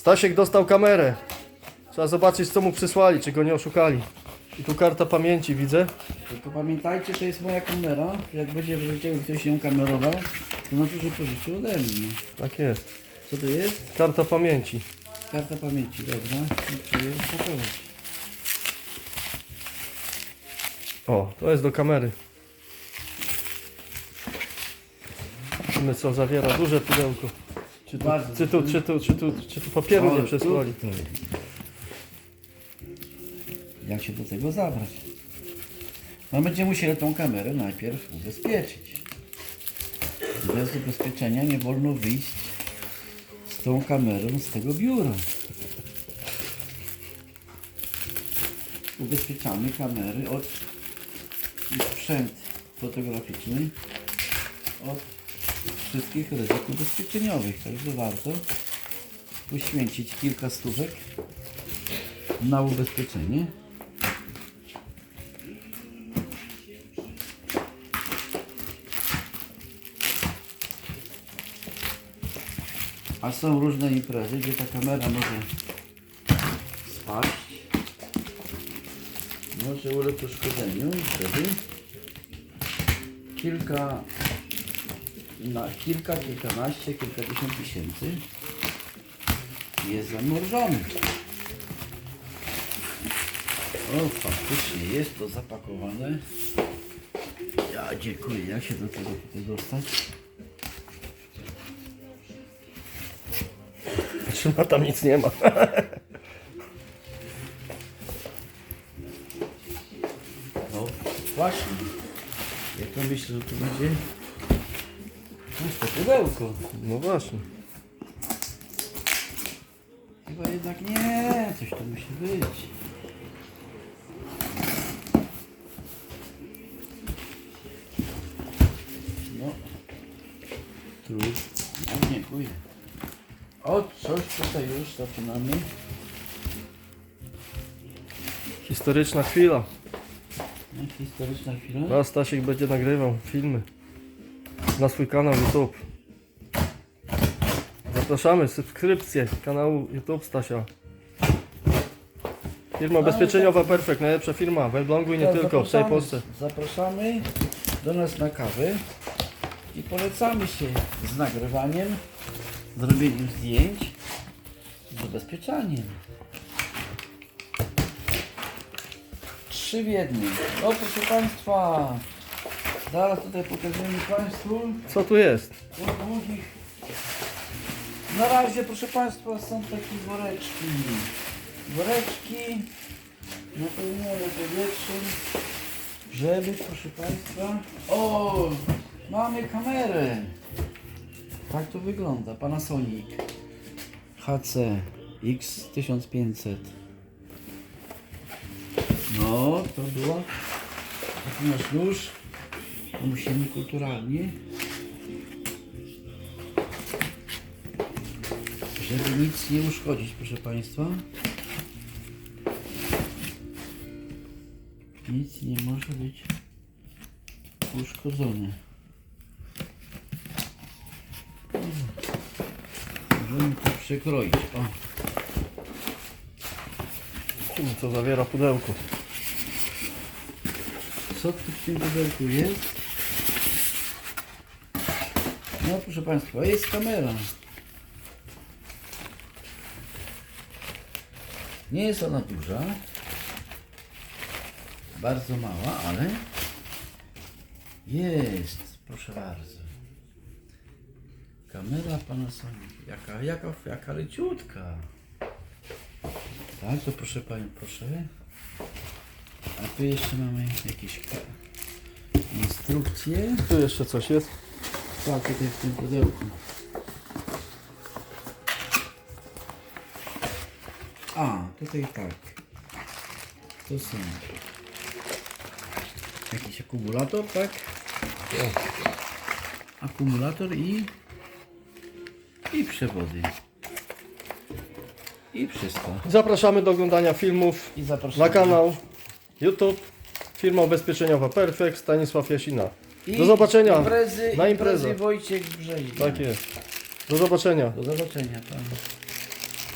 Stasiek dostał kamerę. Trzeba zobaczyć co mu przysłali, czy go nie oszukali. I tu karta pamięci widzę. Tylko pamiętajcie, to jest moja kamera. Jak będzie w życiu ktoś ją kamerował, to znaczy, że pożyczył ode mnie. Tak jest. Co to jest? Karta pamięci. Karta pamięci, dobra. Jest pakować. O, to jest do kamery. Zobaczymy co zawiera. Duże pudełko. Czy tu, czy tu, czy tu, czy tu, czy tu papieru nie przesłali? Jak się do tego zabrać? No będziemy musieli tą kamerę najpierw ubezpieczyć. Bez ubezpieczenia nie wolno wyjść z tą kamerą z tego biura. Ubezpieczamy kamery od sprzęt fotograficzny od wszystkich ryzyk ubezpieczeniowych. Także warto poświęcić kilka stówek na ubezpieczenie. A są różne imprezy, gdzie ta kamera może spaść, może ulec uszkodzeniu i wtedy kilka, na kilka, kilkanaście, kilkadziesiąt tysięcy jest zamrożony. O, faktycznie jest to zapakowane. Ja dziękuję. Jak się do tego tutaj dostać? Trzyma tam nic nie ma. No właśnie. Jak to myślę, że tu będzie? Puste pudełko. No właśnie. Chyba jednak nie. Coś to musi być. No. Trud. No, dziękuję. O, coś tutaj już zaczynamy. Historyczna chwila. No, historyczna chwila. Teraz Stasiek będzie nagrywał filmy na swój kanał YouTube. Zapraszamy, subskrypcję kanału YouTube Stasia. Firma ubezpieczeniowa Perfect, najlepsza firma w Elblągu i nie Tak, tylko, w całej Polsce. Zapraszamy do nas na kawę i polecamy się z nagrywaniem, zrobieniem zdjęć, z ubezpieczaniem. Trzy w jednym. O proszę Państwa, zaraz tutaj pokażemy Państwu Co tu jest? o długich. Na razie proszę Państwa są takie woreczki. Woreczki napełnione powietrzem, żeby proszę Państwa... O! Mamy kamerę! Tak to wygląda. Panasonic HC X1500 No, to było taki nasz nóż. Musimy kulturalnie żeby nic nie uszkodzić, proszę Państwa. Nic nie może być uszkodzone. Możemy to przekroić. O, co zawiera pudełko. co tu w tym pudełku jest? No proszę Państwa, jest kamera. Nie jest ona duża. Bardzo mała, ale jest. Proszę bardzo. Kamera Panasonic. Jaka, jaka, jaka leciutka. Tak, to proszę Panią, proszę. A tu jeszcze mamy jakieś instrukcje. Tu jeszcze coś jest. Tak, tutaj w tym pudełku. A, tutaj tak. To są jakiś akumulator, tak? Akumulator i i przewody. I wszystko. Zapraszamy do oglądania filmów I zapraszamy. na kanał YouTube. Firma ubezpieczeniowa Perfect, Stanisław Jasina. I Do zobaczenia Imprezy, na imprezy imprezę. Wojciech Brzeźnia. Tak jest. Do zobaczenia. Do zobaczenia.